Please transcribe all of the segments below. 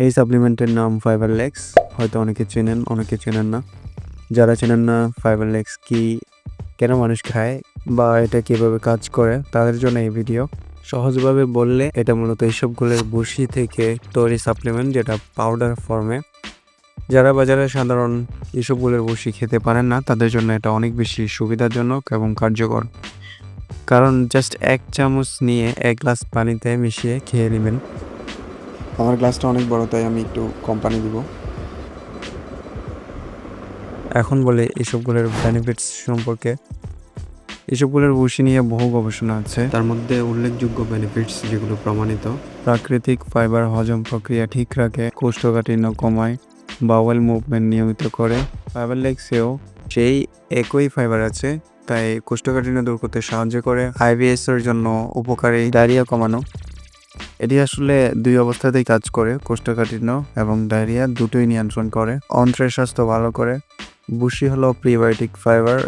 এই সাপ্লিমেন্টের নাম ফাইবার লেক্স হয়তো অনেকে চেনেন অনেকে চেনেন না। যারা চেনেন না ফাইবার লেক্স কি কেন মানুষ খায় বা এটা কীভাবে কাজ করে, তাদের জন্য এই ভিডিও সহজভাবে বললে এটা মূলত এইসবগুলোর বসি থেকে তৈরি সাপ্লিমেন্ট যেটা পাউডার ফর্মে যারা বাজারে সাধারণ এসবগুলোর বসি খেতে পারেন না, তাদের জন্য এটা অনেক বেশি সুবিধাজনক এবং কার্যকর। কারণ জাস্ট এক চামচ নিয়ে এক গ্লাস পানিতে মিশিয়ে খেয়ে নেবেন। আমার গ্লাসটা অনেক বড় তাই আমি একটু কম পানি দিব। এখন বলে এসবগুলোর বেনিফিটস সম্পর্কে। এসবগুলোর বসি নিয়ে বহু গবেষণা আছে। তার মধ্যে উল্লেখযোগ্য বেনিফিটস যেগুলো প্রমাণিত। প্রাকৃতিক ফাইবার হজম প্রক্রিয়া ঠিক রাখে কোষ্ঠকাঠিন্য কমায় বাওয়েল মুভমেন্ট নিয়মিত করে। ফাইবার লেগসেও সেই একই ফাইবার আছে তাই কোষ্ঠকাঠিন্য দূর করতে সাহায্য করে। আইবিএস এর জন্য উপকারী ডায়রিয়া কমানো। এটি আসলে দুই অবস্থাতেই কাজ করে, কোষ্ঠকাঠিন্য এবং ডায়রিয়া দুটোই নিয়ন্ত্রণ করে। অন্ত্রের স্বাস্থ্য ভালো করে। বুশি হলো প্রিবায়োটিক ফাইবার,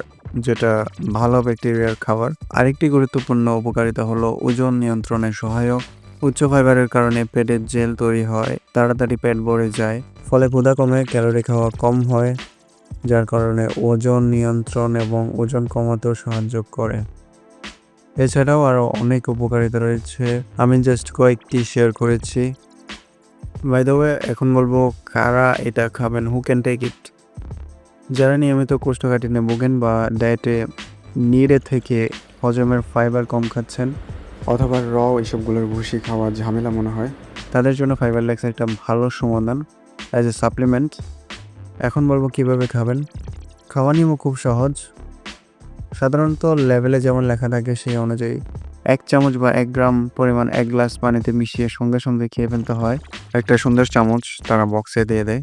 যেটা ভালো ব্যাকটেরিয়ার খাবার। আরেকটি গুরুত্বপূর্ণ উপকারিতা হলো ওজন নিয়ন্ত্রণে সহায়ক। উচ্চ ফাইবারের কারণে পেটের জেল তৈরি হয়, তাড়াতাড়ি পেট ভরে যায়। ফলে ক্ষুধা কমে, ক্যালোরি খাওয়া কম হয়, যার কারণে ওজন নিয়ন্ত্রণ এবং ওজন কমাতেও সাহায্য করে। এছাড়াও আরও অনেক উপকারিতা রয়েছে। আমি জাস্ট কয়েকটি শেয়ার করেছি। বাই দ্য ওয়ে এখন বলব কারা এটা খাবেন হু ক্যান টেক ইট যারা নিয়মিত কোষ্ঠকাঠিন্যে ভোগেন বা ডায়েটে নিড়ে থেকে হজমের ফাইবার কম খাচ্ছেন, অথবা র এইসবগুলোর ভুসি খাওয়ার ঝামেলা মনে হয়, তাদের জন্য ফাইবার লেক্স একটা ভালো সমাধান অ্যাজ এ সাপ্লিমেন্ট এখন বলব কীভাবে খাবেন। খাওয়া নিয়মও খুব সহজ। সাধারণত লেভেলে যেমন লেখা থাকে সেই অনুযায়ী এক চামচ বা এক গ্রাম পরিমাণ এক গ্লাস পানিতে মিশিয়ে সঙ্গে সঙ্গে খেয়ে ফেলতে হয়। একটা সুন্দর চামচ তারা বক্সে দিয়ে দেয়।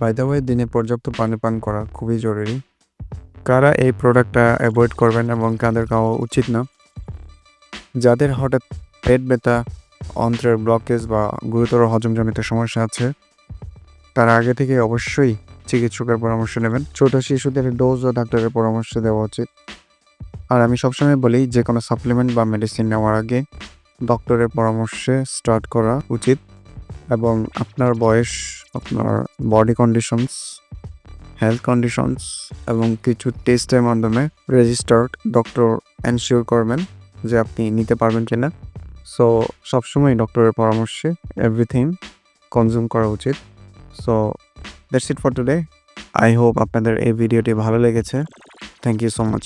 বাইদা ওয়ে দিনে পর্যাপ্ত পানি পান করা খুবই জরুরি। কারা এই প্রোডাক্টটা অ্যাভয়েড করবেন এবং কাদের খাওয়া উচিত না? যাদের হঠাৎ পেট ব্যথা, অন্ত্রের ব্লকেজ বা গুরুতর হজমজনিত সমস্যা আছে, তারা আগে থেকে অবশ্যই চিকিৎসকের পরামর্শ নেবেন। ছোট শিশুদের ডোজ ও ডাক্তারের পরামর্শ দেওয়া উচিত। আর আমি সবসময় বলি, যে কোনো সাপ্লিমেন্ট বা মেডিসিন নেওয়ার আগে ডক্টরের পরামর্শে স্টার্ট করা উচিত এবং আপনার বয়স, আপনার বডি কন্ডিশনস হেলথ কন্ডিশনস এবং কিছু টেস্টের মাধ্যমে রেজিস্টার্ড ডক্টর এনশিওর করবেন যে আপনি নিতে পারবেন কিনা। সো সবসময় ডক্টরের পরামর্শে এভরিথিং কনজিউম করা উচিত। So that's it for today I hope আপনাদের এই ভিডিওটি ভালো লেগেছে. Thank you so much